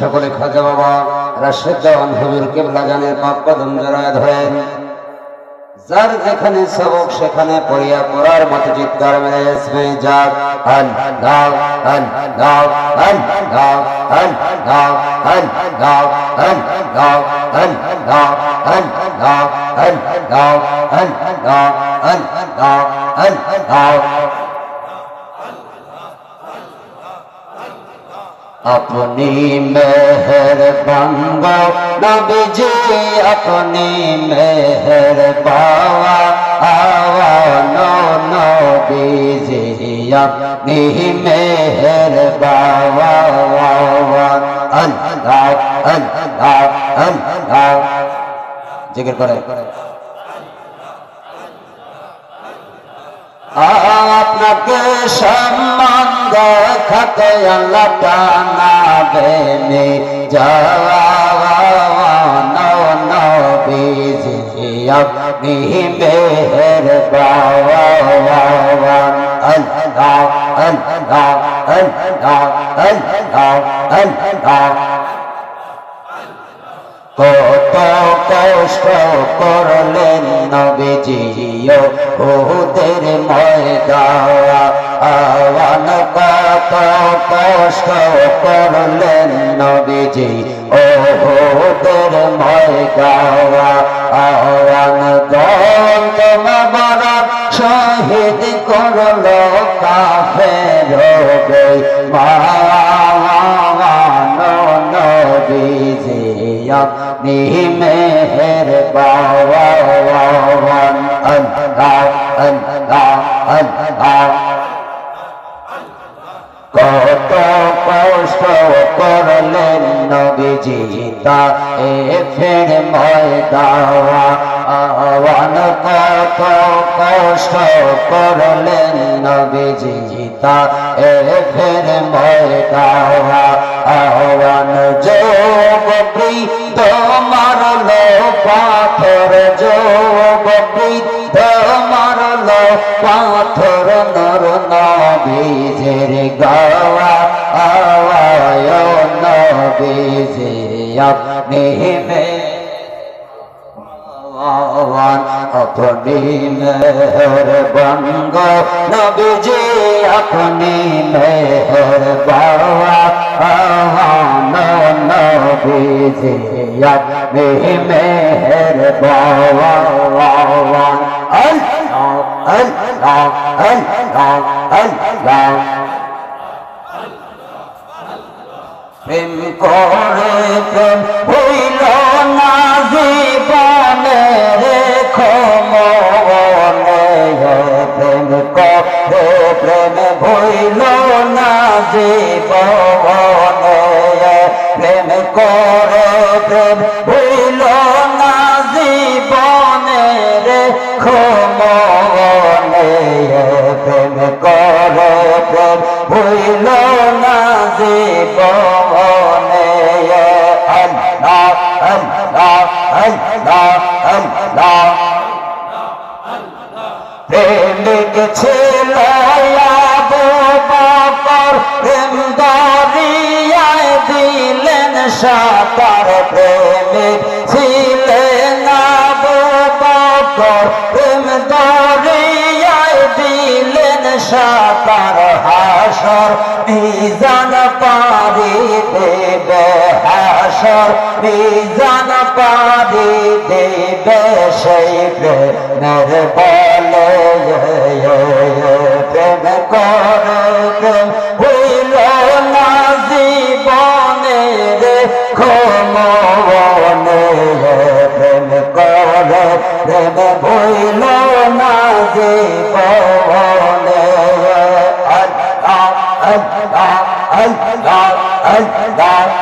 সকলে খাজা বাবা রাশেদ দেওয়ান হুজুর কেবলা জানের পাক জড়ায় ধরেন যার যেখানে সবক সেখানে পড়িয়া পড়ার মতো চিৎকার মেরে এসমে যাক আল দাও আল দাও আল দাও আল দাও আল দাও আল দাও আল দাও আল দাও আল দাও আল দাও আল দাও আল দাও अपनी मेहर बंगो नबीजी अपनी मेहर बावा आवा नो नबीजी अपनी मेहर बावा वावा अल्लाह अल्लाह अल्लाह जिक्र करे আপনাকে সম্মান দেখাতে আল্লাহ টানাবে নে যাওয়ান নবীজি আপনি মেহের বাওয়ান আল্লাহ আল্লাহ আল্লাহ আল্লাহ আল্লাহ। কত কষ্ট করলেন নবীজিও ওদের ময়দাওয়া কত কষ্ট করলেন নবীজি ওদের ময়দাওয়া আওয়ান গন্তম বড় শহীদ করল কাফের মা নবীজি আপনি মেহের বাওয়ান আল্লাহ আল্লাহ আল্লাহ করলেন নবীজি তা এ ফের ময়দাওয়া, আওয়ান কত কষ্ট করলেন নবীজি তা এ ফের ময়দাওয়া যোগ বৃদ্ধ মারল পাথর, যোগ বৃদ্ধ মারল পাথর, নর নবীজের গাওয়া আওয়ায় দীজে আপনি अपनी मेहरबान नबीजी अपनी मेहरबावा नबीजी अपनी मेहरबावा अल्लाह अल्लाह अल्लाह अल्लाह প্রেম করে প্রেম হইল না জীবনে রেখো মনে প্রেম করে প্রেম হইল না জীবনে প্রেম করে প্রেম হইল না জীবনে রেখো মনে প্রেম করে প্রেম হইল না জীবনে আল্লাহ আল্লাহ আল্লাহ আল্লাহ। প্রেমিক ছিল আবু বকর প্রেম দরিয়ায় দিলেন সাতার। প্রেমিক ছিলেন আবু বকর প্রেম দরিয়ায় দিলেন সাতার। হাসর মিজান পারি দেবে হাসর মিজান পারি দেবে সেই প্রেমের বলে প্রেম করে প্রেম হইল না জীবনে রে খমনে প্রেম করে প্রেম হইল না জীবনে আল্লাহ আল্লাহ আল্লাহ আল্লাহ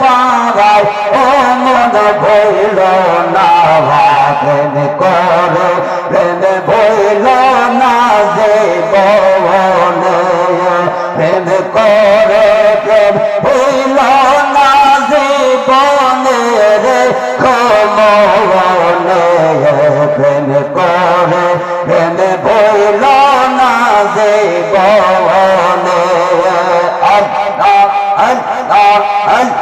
পাড়ায় ও মন ভইল না প্রেম করে, প্রেম ভইল না যে বনে প্রেম করে, প্রেম ভইল না যে বনে রে খমনে প্রেম করে, প্রেম ভইল না যে বনে আল্লাহ আল্লাহ।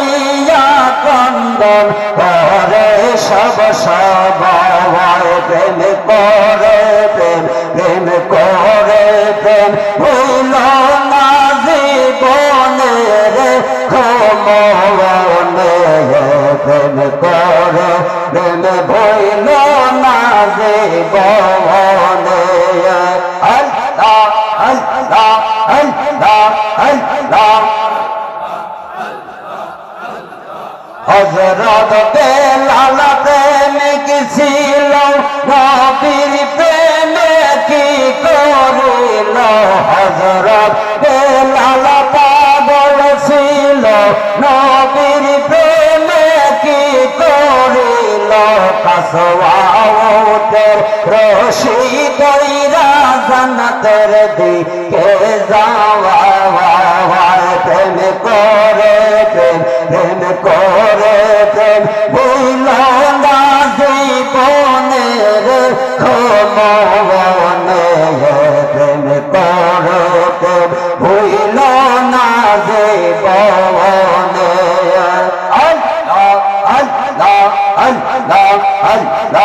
কন্দন করে, সব সবাই প্রেম করে, প্রেম প্রেম করে, প্রেম। ভুল না জীবনে রে খমনে প্রেম করে, প্রেম হজরত বেলাল প্রেমিক ছিল নবীর প্রেমে কি করিল? হজরত বেলাল পাগল ছিল নবীর প্রেমে কি করিল? কাসওয়াউতের রশি দইরা জান্নাতের দিকে যাওয়া প্রেম করে, প্রেম প্রেম করে